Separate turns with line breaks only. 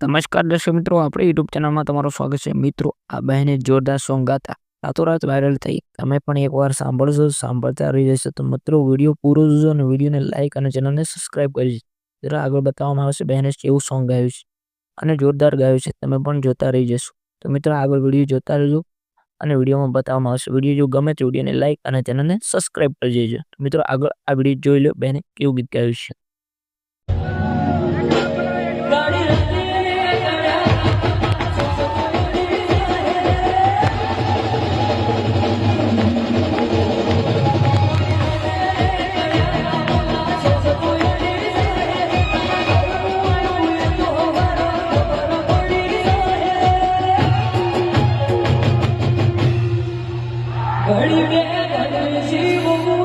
નમસ્કાર દર્શક મિત્રો, આપણે યુટ્યુબ ચેનલમાં તમારું સ્વાગત છે. મિત્રો, આ બહેને જોરદાર સોંગ ગાતા રાતોરાત વાયરલ થઈ. તમે પણ એકવાર સાંભળશો, સાંભળતા રહી જશો. તો મિત્રો, વીડિયો પૂરો જોજો અને વિડીયોને લાઇક અને ચેનલને સબસ્ક્રાઇબ કરી જરા આગળ બતાવવામાં આવશે બહેને કેવું સોંગ ગાયું છે અને જોરદાર ગાયું છે. તમે પણ જોતા રહી જશો. તો મિત્રો, આગળ વીડિયો જોતા રહેજો અને વિડીયોમાં બતાવવામાં આવશે. વીડિયો જો ગમે તો વિડીયોને લાઇક અને ચેનલને સબસ્ક્રાઇબ કરી દેજો. મિત્રો, આગળ આ વીડિયો જોઈ લો. બહેને કેવું ગીત ગાયું છે? Early man, I'm